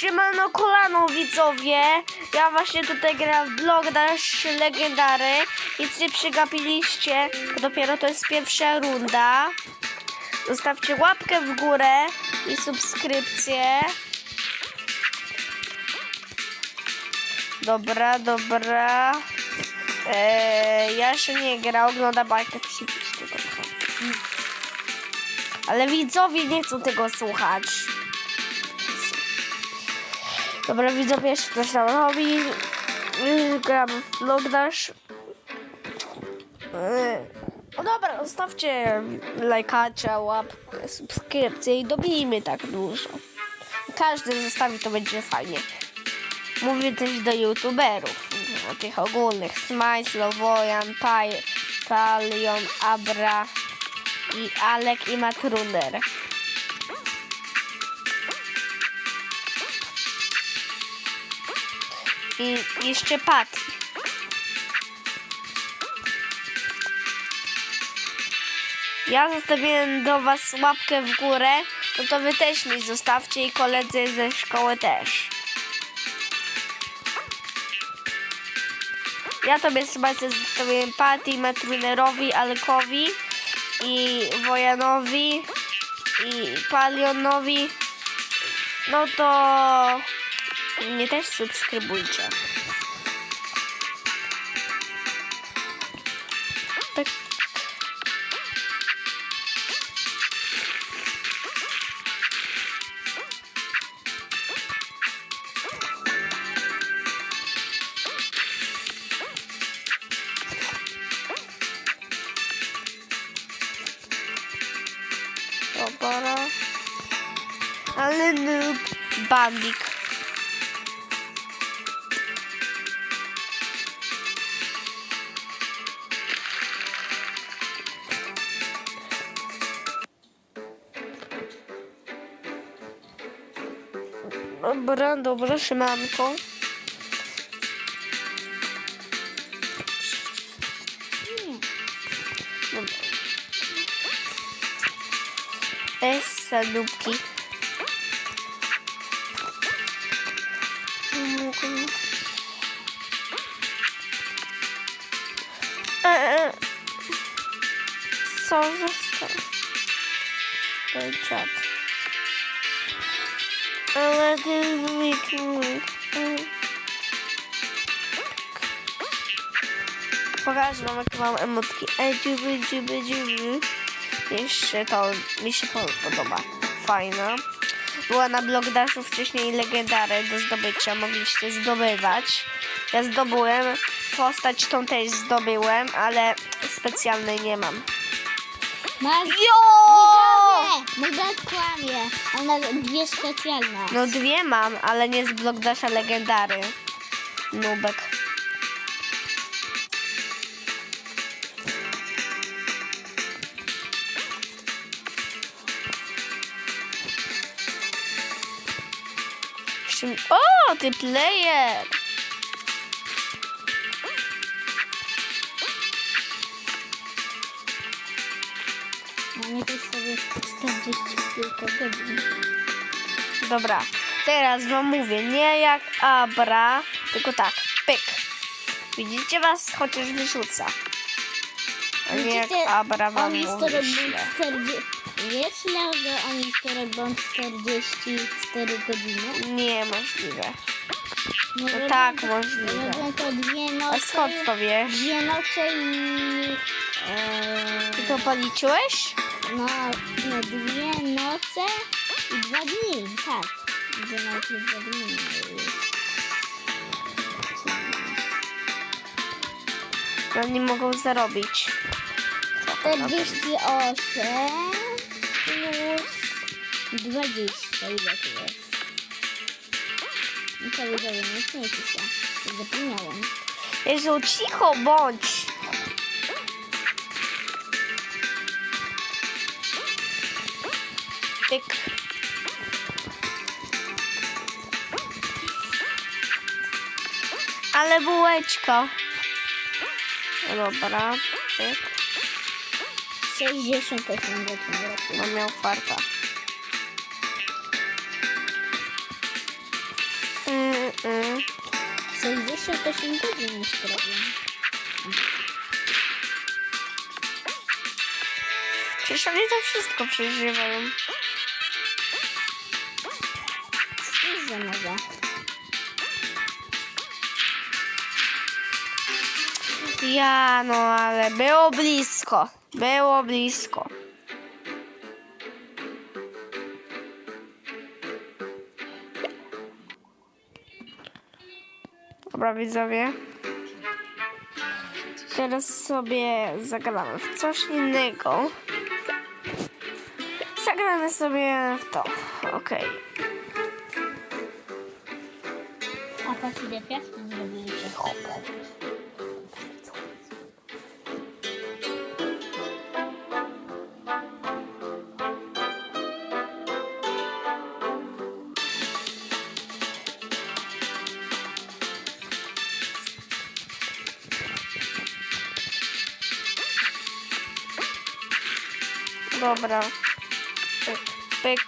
Siemano kolano widzowie, ja właśnie tutaj gram w Blog Dash Legendary. Nic nie przegapiliście, dopiero to jest pierwsza runda. Zostawcie łapkę w górę i subskrypcję. Dobra, dobra. Eee, ja jeszcze nie gra, ogląda bajkę przypiszcie trochę. Ale widzowie nie chcą tego słuchać. Dobra, widzowie, jeszcze coś tam robi. Yy, Gramy w Logdash. No dobra, zostawcie lajkacia, łapkę, subskrypcję i dobijmy tak dużo. Każdy zostawi, to będzie fajnie. Mówię też do youtuberów, no, tych ogólnych. Smice, Lowojan, Palion, Abra i Alek i Matruner. I jeszcze Pat. Ja zostawiłem do Was łapkę w górę, no to Wy też mi zostawcie i koledzy ze szkoły też. Ja tobie zobaczę, zostawiłem Patty, Matrunerowi, Alkowi i Wojanowi i Palionowi. No to mnie też subskrybujcie. Tak. Dobra. Dobra, dobra, szymanko. Dobra. Bez sadupki. Eee. Co zostało? Ten czat. Ale Pokażę wam jakie mam emotki. Ej, dziuby, dziuby, dziuby. Jeszcze to mi się podoba. Fajna. Była na blogdaszu wcześniej legendary do zdobycia. Mogliście zdobywać. Ja zdobyłem. Postać tą też zdobyłem, ale specjalnej nie mam. Masz Jo! Mój brat kłamie. On ma dwie specjalne. No dwie mam, ale nie z blogdasza legendary. Nubek. O, ty player! Nie to sobie 40 kilka godzin. Dobra, teraz wam mówię, nie jak Abra, tylko tak, pyk. Widzicie was, chociaż wyrzuca. A nie jak Widzicie, Abra wam mówi robił źle. 40... Jest że on jest to robił 44 godziny. Niemożliwe. No, No robią tak, możliwe. Robią to dwie noce. A skąd to wiesz? Dwie noce i... E, Ty to policzyłeś? No, no, dwie noce i dwa dni, tak. Dwie noce i dwa dni. No nie mogą zarobić. 48 plus 20, ile to jest? No to widzowie, nie śmiejcie się, zapomniałem. Jezu, cicho bądź. Tyk. Ale bułeczka. Dobra. 68 godzin roku. No miał farta. 68 godzin już robię. Przecież oni to wszystko przeżywają. Ja, no ale było blisko. Było blisko. Dobra, widzowie. Teraz sobie zagramy w coś innego. Zagramy sobie w to. Okej. A patrz ile piasku zrobiliście. Dobra. Pyk.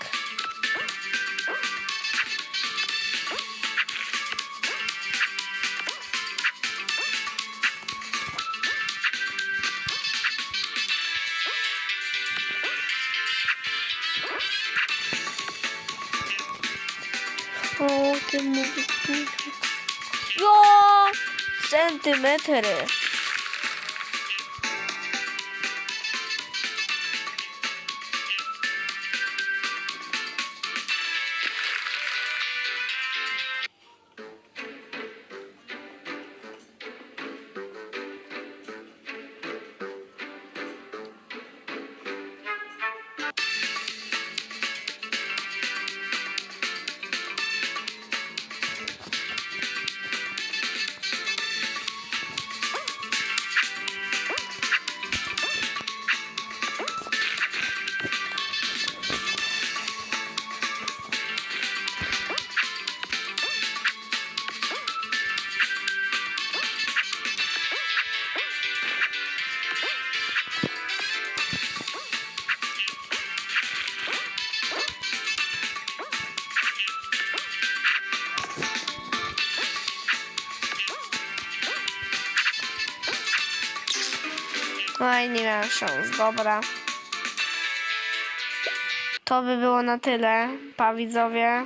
O, ty mówisz. Jo! Centymetry. No i nie miałem szans, dobra. To by było na tyle, pa widzowie.